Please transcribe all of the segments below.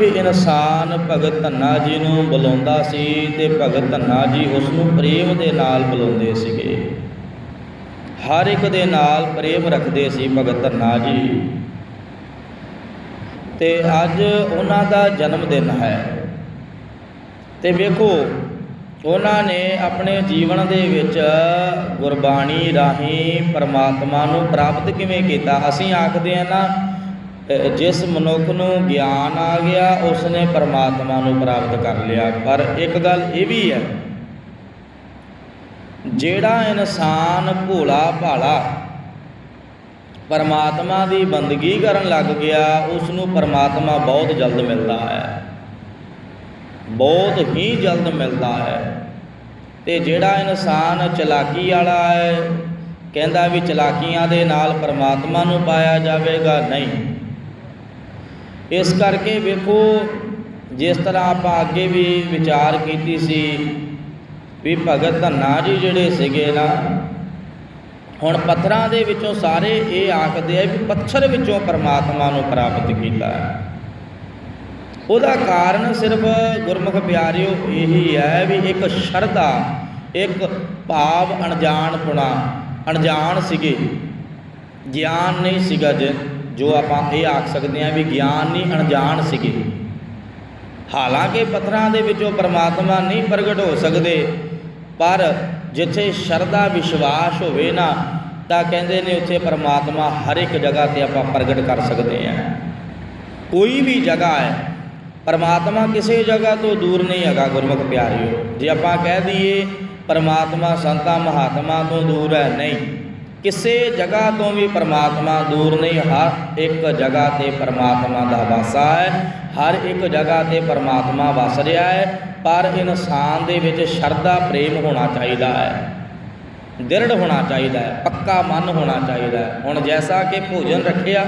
ਵੀ ਇਨਸਾਨ ਭਗਤ ਧੰਨਾ ਜੀ ਨੂੰ ਬੁਲਾਉਂਦਾ ਸੀ ਤੇ ਭਗਤ ਧੰਨਾ ਜੀ ਉਸ ਨੂੰ ਪ੍ਰੇਮ ਦੇ ਨਾਲ ਬੁਲਾਉਂਦੇ ਸੀਗੇ। ਹਰ ਇੱਕ ਦੇ ਨਾਲ ਪ੍ਰੇਮ ਰੱਖਦੇ ਸੀ ਭਗਤ ਧੰਨਾ ਜੀ। ਤੇ ਅੱਜ ਉਹਨਾਂ ਦਾ ਜਨਮ ਦਿਨ ਹੈ। ਤੇ ਵੇਖੋ, ਉਹਨਾਂ ਨੇ ਆਪਣੇ ਜੀਵਨ ਦੇ ਵਿੱਚ ਗੁਰਬਾਣੀ ਰਾਹੀਂ ਪਰਮਾਤਮਾ ਨੂੰ ਪ੍ਰਾਪਤ ਕਿਵੇਂ ਕੀਤਾ? ਅਸੀਂ ਆਖਦੇ ਹਾਂ ਨਾ ਜਿਸ ਮਨੁੱਖ ਨੂੰ ਗਿਆਨ ਆ ਗਿਆ, ਉਸਨੇ ਪਰਮਾਤਮਾ ਨੂੰ ਪ੍ਰਾਪਤ ਕਰ ਲਿਆ। ਪਰ ਇੱਕ ਗੱਲ ਇਹ ਵੀ ਹੈ, ਜਿਹੜਾ ਇਨਸਾਨ ਭੋਲਾ ਭਾਲਾ ਪਰਮਾਤਮਾ ਦੀ ਬੰਦਗੀ ਕਰਨ ਲੱਗ ਗਿਆ ਉਸ ਨੂੰ ਪਰਮਾਤਮਾ ਬਹੁਤ ਜਲਦ ਮਿਲਦਾ ਹੈ। ਬਹੁਤ ਹੀ ਜਲਦ ਮਿਲਦਾ ਹੈ। ਤੇ ਜਿਹੜਾ ਇਨਸਾਨ ਚਲਾਕੀ ਵਾਲਾ ਹੈ, ਕਹਿੰਦਾ ਵੀ ਚਲਾਕੀਆਂ ਦੇ ਨਾਲ ਪਰਮਾਤਮਾ ਨੂੰ ਪਾਇਆ ਜਾਵੇਗਾ, ਨਹੀਂ। ਇਸ ਕਰਕੇ ਵੇਖੋ, ਜਿਸ ਤਰ੍ਹਾਂ ਆਪਾਂ ਅੱਗੇ ਵੀ ਵਿਚਾਰ ਕੀਤੀ ਸੀ ਵੀ ਭਗਤ ਧੰਨਾ ਜੀ ਜਿਹੜੇ ਸੀਗੇ ਨਾ, ਹੁਣ ਪੱਥਰਾਂ ਦੇ ਵਿੱਚੋਂ ਸਾਰੇ ਇਹ ਆਖਦੇ ਆ ਵੀ ਪੱਥਰ ਵਿੱਚੋਂ ਪਰਮਾਤਮਾ ਨੂੰ ਪ੍ਰਾਪਤ ਕੀਤਾ ਹੈ। ਉਹਦਾ ਕਾਰਨ ਸਿਰਫ ਗੁਰਮੁਖ ਪਿਆਰਿਓ ਇਹੀ ਹੈ ਵੀ ਇੱਕ ਸ਼ਰਧਾ, ਇੱਕ ਭਾਵ ਅਣਜਾਣ ਅਣਜਾਣਪੁਣਾ ਅਣਜਾਣ ਸੀਗੇ, ਗਿਆਨ ਨਹੀਂ ਸੀਗਾ ਜੇ। ਜੋ ਆਪਾਂ ਇਹ ਆਖ ਸਕਦੇ ਹਾਂ ਵੀ ਗਿਆਨ ਨਹੀਂ, ਅਣਜਾਣ ਸੀਗੇ। ਹਾਲਾਂਕਿ ਪੱਥਰਾਂ ਦੇ ਵਿੱਚੋਂ ਪਰਮਾਤਮਾ ਨਹੀਂ ਪ੍ਰਗਟ ਹੋ ਸਕਦੇ, ਪਰ ਜਿੱਥੇ ਸ਼ਰਧਾ, ਵਿਸ਼ਵਾਸ ਹੋਵੇ ਨਾ, ਤਾਂ ਕਹਿੰਦੇ ਨੇ ਉੱਥੇ ਪਰਮਾਤਮਾ ਹਰ ਇੱਕ ਜਗ੍ਹਾ ਤੇ ਆਪਾਂ ਪ੍ਰਗਟ ਕਰ ਸਕਦੇ ਹਾਂ। ਕੋਈ ਵੀ ਜਗ੍ਹਾ ਹੈ, ਪਰਮਾਤਮਾ ਕਿਸੇ ਜਗ੍ਹਾ ਤੋਂ ਦੂਰ ਨਹੀਂ ਹੈਗਾ, ਗੁਰਮੁਖ ਪਿਆਰਿਓ। ਜੇ ਆਪਾਂ ਕਹਿ ਦਈਏ, ਪਰਮਾਤਮਾ ਸੰਤਾਂ ਮਹਾਤਮਾ ਤੋਂ ਦੂਰ ਹੈ, ਨਹੀਂ। ਕਿਸੇ ਜਗ੍ਹਾ ਤੋਂ ਵੀ ਪਰਮਾਤਮਾ ਦੂਰ ਨਹੀਂ, ਹਰ ਇੱਕ ਜਗ੍ਹਾ ਤੇ ਪਰਮਾਤਮਾ ਦਾ ਵਾਸਾ ਹੈ, ਹਰ ਇੱਕ ਜਗ੍ਹਾ ਤੇ ਪਰਮਾਤਮਾ ਵਸ ਰਿਹਾ ਹੈ, ਪਰ ਇਨਸਾਨ ਦੇ ਵਿੱਚ ਸ਼ਰਧਾ, ਪ੍ਰੇਮ ਹੋਣਾ ਚਾਹੀਦਾ ਹੈ। ਦ੍ਰਿੜ ਹੋਣਾ ਚਾਹੀਦਾ ਹੈ, ਪੱਕਾ ਮਨ ਹੋਣਾ ਚਾਹੀਦਾ ਹੈ। ਹੁਣ ਜੈਸਾ ਕਿ ਭੋਜਨ ਰੱਖਿਆ,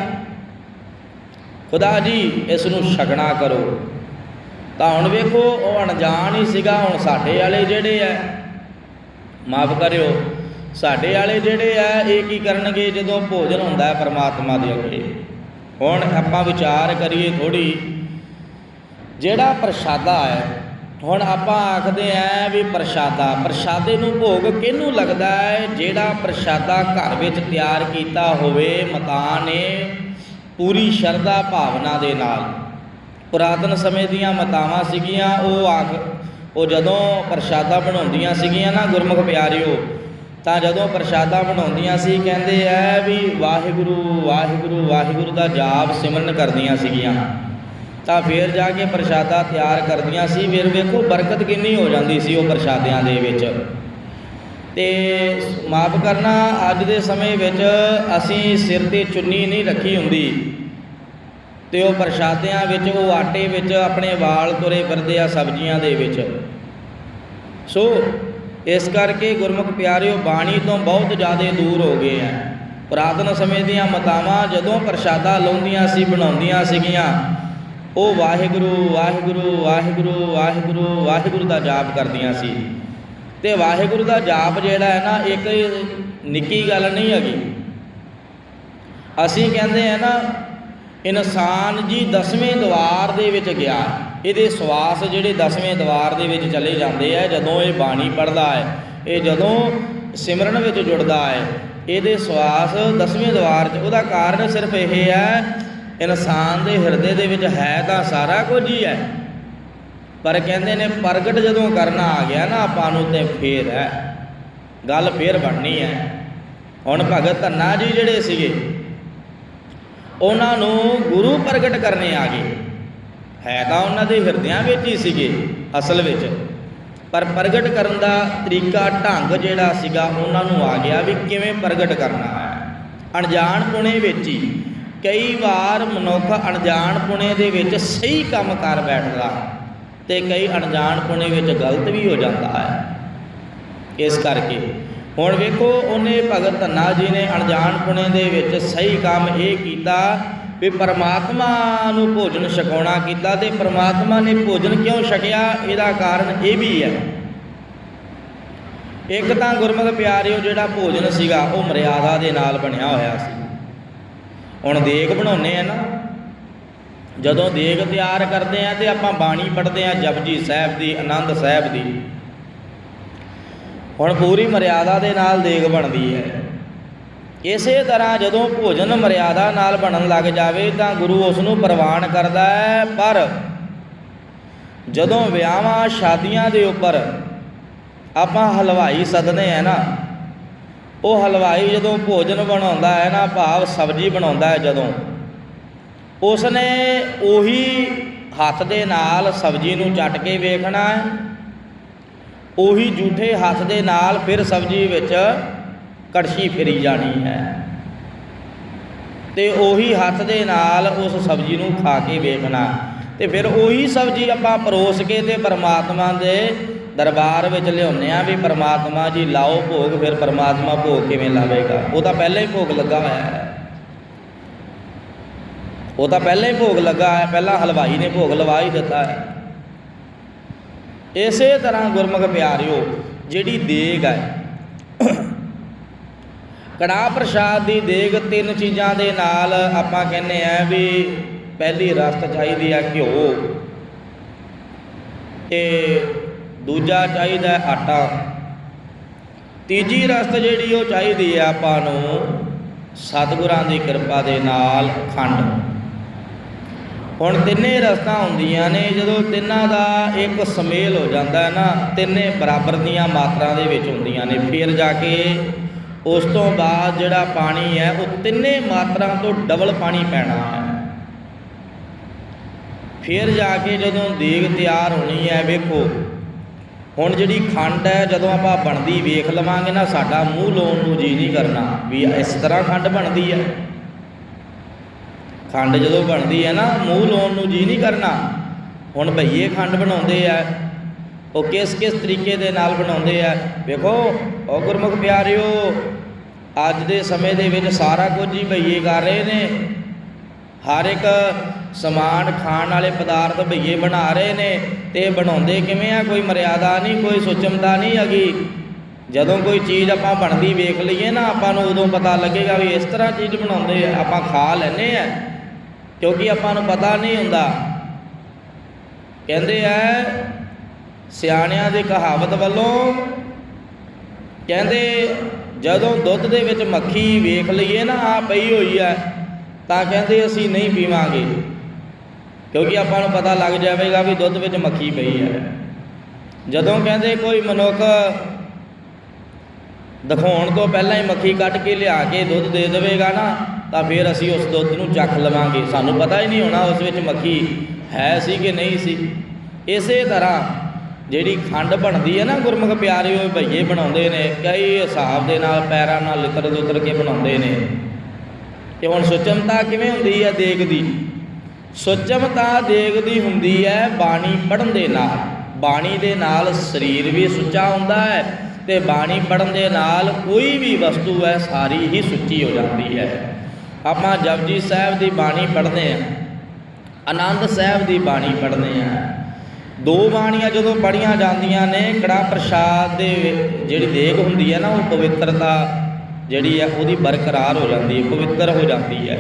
ਖੁਦਾ ਜੀ ਇਸ ਨੂੰ ਛਕਣਾ ਕਰੋ। ਤਾਂ ਹੁਣ ਵੇਖੋ, ਉਹ ਅਣਜਾਣ ਹੀ ਸੀਗਾ, ਹੁਣ ਸਾਡੇ ਵਾਲੇ ਜਿਹੜੇ ਐ ਮਾਫ ਕਰਿਓ। ਸਾਡੇ ਵਾਲੇ ਜਿਹੜੇ ਐ ਇਹ ਕੀ ਕਰਨਗੇ ਜਦੋਂ ਭੋਜਨ ਹੁੰਦਾ ਹੈ ਪਰਮਾਤਮਾ ਦੇ ਅੱਗੇ? ਹੁਣ ਆਪਾਂ ਵਿਚਾਰ ਕਰੀਏ ਥੋੜੀ ਜਿਹੜਾ ਪ੍ਰਸ਼ਾਦਾ ਹੈ, ਹੁਣ ਆਪਾਂ ਆਖਦੇ ਆਂ ਵੀ ਪ੍ਰਸ਼ਾਦਾ, ਪ੍ਰਸ਼ਾਦੇ ਨੂੰ ਭੋਗ ਕਿਹਨੂੰ ਲੱਗਦਾ ਹੈ? ਜਿਹੜਾ ਪ੍ਰਸ਼ਾਦਾ ਘਰ ਵਿੱਚ ਤਿਆਰ ਕੀਤਾ ਹੋਵੇ ਮਤਾ ਨੇ ਪੂਰੀ ਸ਼ਰਧਾ ਭਾਵਨਾ ਦੇ ਨਾਲ। ਪੁਰਾਤਨ ਸਮੇਂ ਦੀਆਂ ਮਤਾਵਾਂ ਸੀਗੀਆਂ, ਉਹ ਆਖ, ਉਹ ਜਦੋਂ ਪ੍ਰਸ਼ਾਦਾ ਬਣਾਉਂਦੀਆਂ ਸੀਗੀਆਂ ਨਾ, ਗੁਰਮੁਖ ਪਿਆਰਿਓ ਤਾਂ ਜਦੋਂ ਪ੍ਰਸ਼ਾਦਾ ਬਣਾਉਂਦੀਆਂ ਸੀ, ਕਹਿੰਦੇ ਐ ਵੀ ਵਾਹਿਗੁਰੂ ਵਾਹਿਗੁਰੂ ਵਾਹਿਗੁਰੂ ਦਾ ਜਾਪ ਸਿਮਰਨ ਕਰਦੀਆਂ ਸੀਗੀਆਂ। ਤਾਂ ਫਿਰ ਜਾ ਕੇ ਪ੍ਰਸ਼ਾਦਾ ਤਿਆਰ ਕਰਦੀਆਂ ਸੀ, ਫਿਰ ਵੇਖੋ ਬਰਕਤ ਕਿੰਨੀ ਹੋ ਜਾਂਦੀ ਸੀ ਉਹ ਪ੍ਰਸ਼ਾਦਿਆਂ ਦੇ ਵਿੱਚ। ਤੇ ਮਾਫ ਕਰਨਾ, ਅੱਜ ਦੇ ਸਮੇਂ ਵਿੱਚ ਅਸੀਂ ਸਿਰ ਤੇ ਚੁੰਨੀ ਨਹੀਂ ਰੱਖੀ ਹੁੰਦੀ। ਤੇ ਉਹ ਪ੍ਰਸ਼ਾਦਿਆਂ ਵਿੱਚ, ਉਹ ਆਟੇ ਵਿੱਚ, ਆਪਣੇ ਵਾਲ ਤੁਰੇ ਫਿਰਦੇ ਆ ਸਬਜ਼ੀਆਂ ਦੇ ਵਿੱਚ। ਸੋ ਇਸ ਕਰਕੇ ਗੁਰਮੁਖ ਪਿਆਰਿਓ, ਬਾਣੀ ਤੋਂ ਬਹੁਤ ਜ਼ਿਆਦਾ ਦੂਰ ਹੋ ਗਏ ਆ। ਪੁਰਾਤਨ ਸਮੇਂ ਦੀਆਂ ਮਤਾਵਾਂ ਜਦੋਂ ਪ੍ਰਸ਼ਾਦਾ ਲਾਉਂਦੀਆਂ ਸੀ, ਬਣਾਉਂਦੀਆਂ ਸੀਗੀਆਂ, ਉਹ ਵਾਹਿਗੁਰੂ ਵਾਹਿਗੁਰੂ ਵਾਹਿਗੁਰੂ ਵਾਹਿਗੁਰੂ ਵਾਹਿਗੁਰੂ ਦਾ ਜਾਪ ਕਰਦੀਆਂ ਸੀ। ਤੇ ਵਾਹਿਗੁਰੂ ਦਾ ਜਾਪ ਜਿਹੜਾ ਹੈ ਨਾ, ਇੱਕ ਨਿੱਕੀ ਗੱਲ ਨਹੀਂ ਹੈਗੀ। ਅਸੀਂ ਕਹਿੰਦੇ ਆ ਨਾ ਇਨਸਾਨ ਜੀ ਦਸਵੇਂ ਦਵਾਰ ਦੇ ਵਿੱਚ ਗਿਆ। ਇਹਦੇ ਸਵਾਸ ਜਿਹੜੇ ਦਸਵੇਂ ਦਵਾਰ ਦੇ ਵਿੱਚ ਚਲੇ ਜਾਂਦੇ ਆ, ਜਦੋਂ ਇਹ ਬਾਣੀ ਪੜਦਾ ਹੈ, ਇਹ ਜਦੋਂ ਸਿਮਰਨ ਵਿੱਚ ਜੁੜਦਾ ਹੈ, ਇਹਦੇ ਸਵਾਸ ਦਸਵੇਂ ਦਵਾਰ 'ਚ, ਉਹਦਾ ਕਾਰਨ ਸਿਰਫ ਇਹ ਹੈ, ਇਨਸਾਨ ਦੇ ਹਿਰਦੇ ਦੇ ਵਿੱਚ ਹੈ ਤਾਂ ਸਾਰਾ ਕੁਝ ਹੀ ਹੈ। ਪਰ ਕਹਿੰਦੇ ਨੇ ਪ੍ਰਗਟ ਜਦੋਂ ਕਰਨਾ ਆ ਗਿਆ ਨਾ, ਆਪਾਂ ਨੂੰ ਤੇ ਫੇਰ ਹੈ। ਗੱਲ ਫੇਰ ਬਣਨੀ ਹੈ। ਹੁਣ ਭਗਤ ਧੰਨਾ ਜੀ ਜਿਹੜੇ ਸੀਗੇ ਉਹਨਾਂ ਨੂੰ ਗੁਰੂ ਪ੍ਰਗਟ ਕਰਨੇ ਆ ਗਏ। ਹੈ ਤਾਂ ਉਹਨਾਂ ਦੇ ਹਿਰਦਿਆਂ ਵਿੱਚ ਹੀ ਸੀਗੇ, ਅਸਲ ਵਿੱਚ। ਪਰ ਪ੍ਰਗਟ ਕਰਨ ਦਾ ਤਰੀਕਾ, ਢੰਗ ਜਿਹੜਾ ਸੀਗਾ, ਉਹਨਾਂ ਨੂੰ ਆ ਗਿਆ ਵੀ ਕਿਵੇਂ ਪ੍ਰਗਟ ਕਰਨਾ ਹੈ। ਅਣਜਾਣ ਪੁਣੇ ਵਿੱਚ ਹੀ ਕਈ ਵਾਰ ਮਨੁੱਖ ਅਣਜਾਣ ਪੁਣੇ ਦੇ ਵਿੱਚ ਸਹੀ ਕੰਮ ਕਰ ਬੈਠਦਾ ਤੇ ਕਈ ਅਣਜਾਣ ਪੁਣੇ ਵਿੱਚ ਗਲਤ ਵੀ ਹੋ ਜਾਂਦਾ ਹੈ। ਇਸ ਕਰਕੇ ਹੁਣ ਵੇਖੋ, ਉਹਨੇ ਭਗਤ ਧੰਨਾ ਜੀ ਨੇ ਅਣਜਾਣ ਪੁਣੇ ਦੇ ਵਿੱਚ ਸਹੀ ਕੰਮ ਇਹ ਕੀਤਾ ਵੀ ਪਰਮਾਤਮਾ ਨੂੰ ਭੋਜਨ ਛਕਾਉਣਾ ਕੀਤਾ ਤੇ ਪਰਮਾਤਮਾ ਨੇ ਭੋਜਨ ਕਿਉਂ ਛਕਿਆ? ਇਹਦਾ ਕਾਰਨ ਇਹ ਵੀ ਹੈ। ਇੱਕ ਤਾਂ ਗੁਰਮੁਖ ਪਿਆਰਿਓ, ਜਿਹੜਾ ਭੋਜਨ ਸੀਗਾ, ਉਹ ਮਰਿਆਦਾ ਦੇ ਨਾਲ ਬਣਿਆ ਹੋਇਆ ਸੀ। ਹੁਣ ਦੇਗ ਬਣਾਉਨੇ ਆ ਨਾ। ਜਦੋਂ ਦੇਗ ਤਿਆਰ ਕਰਦੇ ਆ ਤੇ ਆਪਾਂ ਬਾਣੀ ਪੜ੍ਹਦੇ ਆ ਜਪਜੀ ਸਾਹਿਬ ਦੀ, ਆਨੰਦ ਸਾਹਿਬ ਦੀ। ਹੁਣ ਪੂਰੀ ਮਰਿਆਦਾ ਦੇ ਨਾਲ ਦੇਗ ਬਣਦੀ ਹੈ। ਇਸੇ ਤਰ੍ਹਾਂ ਜਦੋਂ ਭੋਜਨ ਮਰਿਆਦਾ ਨਾਲ ਬਣਨ ਲੱਗ ਜਾਵੇ ਤਾਂ ਗੁਰੂ ਉਸ ਨੂੰ ਪ੍ਰਵਾਨ ਕਰਦਾ ਹੈ, ਪਰ ਜਦੋਂ ਵਿਆਹਾਂ, ਸ਼ਾਦੀਆਂ ਦੇ ਉੱਪਰ ਆਪਾਂ ਹਲਵਾਈ ਸਦਨੇ ਹੈ ਨਾ, ਉਹ ਹਲਵਾਈ ਜਦੋਂ ਭੋਜਨ ਬਣਾਉਂਦਾ ਹੈ ਨਾ, ਭਾਵ ਸਬਜ਼ੀ ਬਣਾਉਂਦਾ ਹੈ ਜਦੋਂ ਉਸ ਨੇ ਉਹੀ ਹੱਥ ਦੇ ਨਾਲ ਸਬਜ਼ੀ ਨੂੰ ਚੱਟ ਕੇ ਵੇਖਣਾ ਹੈ। ਉਹੀ ਝੂਠੇ ਹੱਥ ਦੇ ਨਾਲ ਫਿਰ ਸਬਜ਼ੀ ਵਿੱਚ ਕੜਛੀ ਫੇਰੀ ਜਾਣੀ ਹੈ। ਤੇ ਉਹੀ ਹੱਥ ਦੇ ਨਾਲ ਉਸ ਸਬਜ਼ੀ ਨੂੰ ਖਾ ਕੇ ਵੇਖਣਾ। ਤੇ ਫਿਰ ਉਹੀ ਸਬਜ਼ੀ ਆਪਾਂ ਪਰੋਸ ਕੇ ਤੇ ਪਰਮਾਤਮਾ ਦੇ ਦਰਬਾਰ ਵਿੱਚ ਲਿਆਉਂਦੇ ਆ ਵੀ ਪਰਮਾਤਮਾ ਜੀ ਲਾਓ ਭੋਗ, ਫਿਰ ਪਰਮਾਤਮਾ ਭੋਗ ਕਿਵੇਂ ਲਾਵੇਗਾ? ਉਹ ਤਾਂ ਪਹਿਲਾਂ ਹੀ ਭੋਗ ਲੱਗਾ ਹੋਇਆ ਹੈ। ਉਹ ਤਾਂ ਪਹਿਲਾਂ ਹੀ ਭੋਗ ਲੱਗਾ ਹੈ, ਪਹਿਲਾਂ ਹਲਵਾਈ ਨੇ ਭੋਗ ਲਵਾ ਹੀ ਦਿੱਤਾ ਹੈ। ਇਸੇ ਤਰ੍ਹਾਂ ਗੁਰਮੁਖ ਪਿਆਰਿਓ, ਜਿਹੜੀ ਦੇਗ ਹੈ। ਕੜਾ ਪ੍ਰਸ਼ਾਦ ਦੀ ਦੇਗ ਤਿੰਨ ਚੀਜ਼ਾਂ ਦੇ ਨਾਲ ਆਪਾਂ ਕਹਿੰਦੇ ਆ ਵੀ ਪਹਿਲੀ ਰਸਤ ਚਾਹੀਦੀ ਆ ਘਿਓ ਤੇ ਦੂਜਾ ਚਾਹੀਦਾ ਆਟਾ। ਤੀਜੀ ਰਸਤ ਜਿਹੜੀ ਉਹ ਚਾਹੀਦੀ ਆ ਆਪਾਂ ਨੂੰ ਸਤਿਗੁਰਾਂ ਦੀ ਕਿਰਪਾ ਦੇ ਨਾਲ ਖੰਡ। ਹੁਣ ਤਿੰਨੇ ਰਸਤਾਂ ਹੁੰਦੀਆਂ ਨੇ, ਜਦੋਂ ਤਿੰਨਾਂ ਦਾ ਇੱਕ ਸਮੇਲ ਹੋ ਜਾਂਦਾ ਨਾ, ਤਿੰਨੇ ਬਰਾਬਰ ਦੀਆਂ ਮਾਤਰਾ ਦੇ ਵਿੱਚ ਹੁੰਦੀਆਂ ਨੇ। ਫਿਰ ਜਾ ਕੇ ਉਸ ਤੋਂ ਬਾਅਦ ਜਿਹੜਾ ਪਾਣੀ ਹੈ, ਉਹ ਤਿੰਨੇ ਮਾਤਰਾ ਤੋਂ ਡਬਲ ਪਾਣੀ ਪੈਣਾ ਹੈ। ਫਿਰ ਜਾ ਕੇ ਜਦੋਂ ਦੇਗ ਤਿਆਰ ਹੋਣੀ ਹੈ, ਵੇਖੋ, ਹੁਣ ਜਿਹੜੀ ਖੰਡ ਹੈ, ਜਦੋਂ ਆਪਾਂ ਬਣਦੀ ਵੇਖ ਲਵਾਂਗੇ ਨਾ, ਸਾਡਾ ਮੂੰਹ ਲਾਉਣ ਨੂੰ ਜੀ ਨਹੀਂ ਕਰਨਾ, ਵੀ ਇਸ ਤਰ੍ਹਾਂ ਖੰਡ ਬਣਦੀ ਹੈ। ਖੰਡ ਜਦੋਂ ਬਣਦੀ ਹੈ ਨਾ, ਮੂੰਹ ਲਾਉਣ ਨੂੰ ਜੀ ਨਹੀਂ ਕਰਨਾ। ਹੁਣ ਭਈਏ ਖੰਡ ਬਣਾਉਂਦੇ ਆ, ਉਹ ਕਿਸ ਕਿਸ ਤਰੀਕੇ ਦੇ ਨਾਲ ਬਣਾਉਂਦੇ ਆ। ਵੇਖੋ, ਉਹ ਗੁਰਮੁਖ ਪਿਆਰਿਓ, ਅੱਜ ਦੇ ਸਮੇਂ ਦੇ ਵਿੱਚ ਸਾਰਾ ਕੁਝ ਹੀ ਭਈਏ ਕਰ ਰਹੇ ਨੇ। ਹਰ ਇੱਕ ਸਮਾਨ ਖਾਣ ਵਾਲੇ ਪਦਾਰਥ ਭਈਏ ਬਣਾ ਰਹੇ ਨੇ, ਤੇ ਬਣਾਉਂਦੇ ਕਿਵੇਂ ਆ? ਕੋਈ ਮਰਿਆਦਾ ਨਹੀਂ, ਕੋਈ ਸੁਚਮਤਾ ਨਹੀਂ ਹੈਗੀ। ਜਦੋਂ ਕੋਈ ਚੀਜ਼ ਆਪਾਂ ਬਣਦੀ ਵੇਖ ਲਈਏ ਨਾ, ਆਪਾਂ ਨੂੰ ਉਦੋਂ ਪਤਾ ਲੱਗੇਗਾ ਵੀ ਇਸ ਤਰ੍ਹਾਂ ਚੀਜ਼ ਬਣਾਉਂਦੇ ਆ, ਆਪਾਂ ਖਾ ਲੈਨੇ ਆ। ਕਿਉਂਕਿ ਆਪਾਂ ਨੂੰ ਪਤਾ ਨਹੀਂ ਹੁੰਦਾ। ਕਹਿੰਦੇ ਆ, ਸਿਆਣਿਆਂ ਦੇ ਕਹਾਵਤ ਵੱਲੋਂ ਕਹਿੰਦੇ, ਜਦੋਂ ਦੁੱਧ ਦੇ ਵਿੱਚ ਮੱਖੀ ਵੇਖ ਲਈਏ ਨਾ ਆ ਪਈ ਹੋਈ ਹੈ, ਤਾਂ ਕਹਿੰਦੇ ਅਸੀਂ ਨਹੀਂ ਪੀਵਾਂਗੇ। ਕਿਉਂਕਿ ਆਪਾਂ ਨੂੰ ਪਤਾ ਲੱਗ ਜਾਵੇਗਾ ਵੀ ਦੁੱਧ ਵਿੱਚ ਮੱਖੀ ਪਈ ਹੈ। ਜਦੋਂ ਕਹਿੰਦੇ ਕੋਈ ਮਨੁੱਖ ਦਿਖਾਉਣ ਤੋਂ ਪਹਿਲਾਂ ਹੀ ਮੱਖੀ ਕੱਢ ਕੇ ਲਿਆ ਕੇ ਦੁੱਧ ਦੇ ਦੇਵੇਗਾ ਨਾ ਤਾਂ ਫਿਰ ਅਸੀਂ ਉਸ ਦੁੱਧ ਨੂੰ ਚੱਖ ਲਵਾਂਗੇ। ਸਾਨੂੰ ਪਤਾ ਹੀ ਨਹੀਂ ਹੋਣਾ ਉਸ ਵਿੱਚ ਮੱਖੀ ਹੈ ਸੀ ਕਿ ਨਹੀਂ ਸੀ। ਇਸੇ ਤਰ੍ਹਾਂ ਜਿਹੜੀ ਖੰਡ ਬਣਦੀ ਹੈ ਨਾ, ਗੁਰਮੁਖ ਪਿਆਰੇ, ਉਹ ਭਈਏ ਬਣਾਉਂਦੇ ਨੇ, ਕਈ ਹਿਸਾਬ ਦੇ ਨਾਲ ਪੈਰਾਂ ਨਾਲ ਲਿਤਰ ਲੁੱਤਰ ਕੇ ਬਣਾਉਂਦੇ ਨੇ। ਤੇ ਹੁਣ ਸੁਚਮਤਾ ਕਿਵੇਂ ਹੁੰਦੀ ਹੈ ਦੇਗ ਦੀ ਸੁਚਮਤਾ ਦੇਗ ਦੀ ਹੁੰਦੀ ਹੈ ਬਾਣੀ ਪੜਨ ਦੇ ਨਾਲ। ਬਾਣੀ ਦੇ ਨਾਲ ਸਰੀਰ ਵੀ ਸੁੱਚਾ ਹੁੰਦਾ ਹੈ ਤੇ ਬਾਣੀ ਪੜਨ ਦੇ ਨਾਲ ਕੋਈ ਵੀ ਵਸਤੂ ਹੈ, ਸਾਰੀ ਹੀ ਸੁੱਚੀ ਹੋ ਜਾਂਦੀ ਹੈ। ਆਪਾਂ ਜਪਜੀ ਸਾਹਿਬ ਦੀ ਬਾਣੀ ਪੜ੍ਹਦੇ ਆ ਆਨੰਦ ਸਾਹਿਬ ਦੀ ਬਾਣੀ ਪੜ੍ਹਦੇ ਆ ਦੋ ਬਾਣੀਆਂ ਜਦੋਂ ਪੜੀਆਂ ਜਾਂਦੀਆਂ ਨੇ, ਕੜਾ ਪ੍ਰਸ਼ਾਦ ਦੇ ਜਿਹੜੀ ਦੇਗ ਹੁੰਦੀ ਹੈ ਨਾ, ਉਹ ਪਵਿੱਤਰਤਾ ਜਿਹੜੀ ਹੈ, ਉਹਦੀ ਬਰਕਰਾਰ ਹੋ ਜਾਂਦੀ ਹੈ, ਪਵਿੱਤਰ ਹੋ ਜਾਂਦੀ ਹੈ।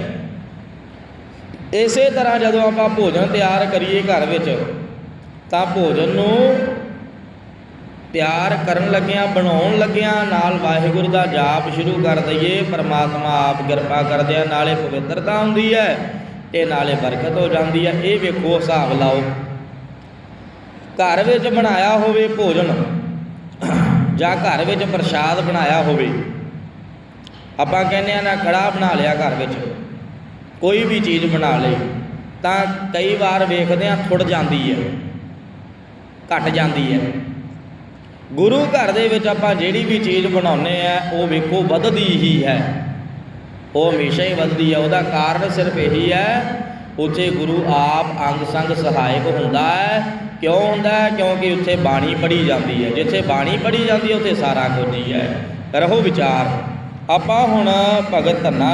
ਇਸੇ ਤਰ੍ਹਾਂ ਜਦੋਂ ਆਪਾਂ ਭੋਜਨ ਤਿਆਰ ਕਰੀਏ ਘਰ ਵਿੱਚ, ਤਾਂ ਭੋਜਨ ਨੂੰ ਪਿਆਰ ਕਰਨ ਲੱਗਿਆਂ, ਬਣਾਉਣ ਲੱਗਿਆਂ, ਨਾਲ ਵਾਹਿਗੁਰੂ ਦਾ ਜਾਪ ਸ਼ੁਰੂ ਕਰ ਦਈਏ। ਪਰਮਾਤਮਾ ਆਪ ਕਿਰਪਾ ਕਰਦੇ ਆ, ਨਾਲੇ ਪਵਿੱਤਰਤਾ ਹੁੰਦੀ ਹੈ ਤੇ ਨਾਲੇ ਬਰਕਤ ਹੋ ਜਾਂਦੀ ਹੈ ਇਹ ਵੇਖੋ, ਹਿਸਾਬ ਲਾਓ। ਘਰ ਵਿੱਚ ਬਣਾਇਆ ਹੋਵੇ ਭੋਜਨ ਜਾਂ ਘਰ ਵਿੱਚ ਪ੍ਰਸ਼ਾਦ ਬਣਾਇਆ ਹੋਵੇ, ਆਪਾਂ ਕਹਿੰਦੇ ਆ ਨਾ ਕੜਾ ਬਣਾ ਲਿਆ ਘਰ ਵਿੱਚ, ਕੋਈ ਵੀ ਚੀਜ਼ ਬਣਾ ਲਈ ਤਾਂ ਕਈ ਵਾਰ ਵੇਖਦੇ ਆ, ਥੁੜ ਜਾਂਦੀ ਹੈ ਘਟ ਜਾਂਦੀ ਹੈ ਗੁਰੂ ਘਰ ਦੇ ਵਿੱਚ ਆਪਾਂ ਜਿਹੜੀ ਵੀ ਚੀਜ਼ ਬਣਾਉਨੇ ਆ, ਉਹ ਵੇਖੋ ਵੱਧਦੀ ਹੀ ਹੈ। ਉਹ ਹਮੇਸ਼ਾ ਹੀ ਵੱਧਦੀ ਹੈ ਉਹਦਾ ਕਾਰਨ ਸਿਰਫ ਇਹੀ ਹੈ, ਉੱਥੇ ਗੁਰੂ ਆਪ ਅੰਗ ਸੰਗ ਸਹਾਇਕ ਹੁੰਦਾ ਹੈ। ਕਿਉਂ ਹੁੰਦਾ ਹੈ? ਕਿਉਂਕਿ ਉੱਥੇ ਬਾਣੀ ਪੜ੍ਹੀ ਜਾਂਦੀ ਹੈ। ਜਿੱਥੇ ਬਾਣੀ ਪੜ੍ਹੀ ਜਾਂਦੀ ਹੈ, ਉੱਥੇ ਸਾਰਾ ਕੁਝ ਹੀ ਹੈ। ਰਹੋ ਵਿਚਾਰ। ਆਪਾਂ ਹੁਣ ਭਗਤ ਧੰਨਾ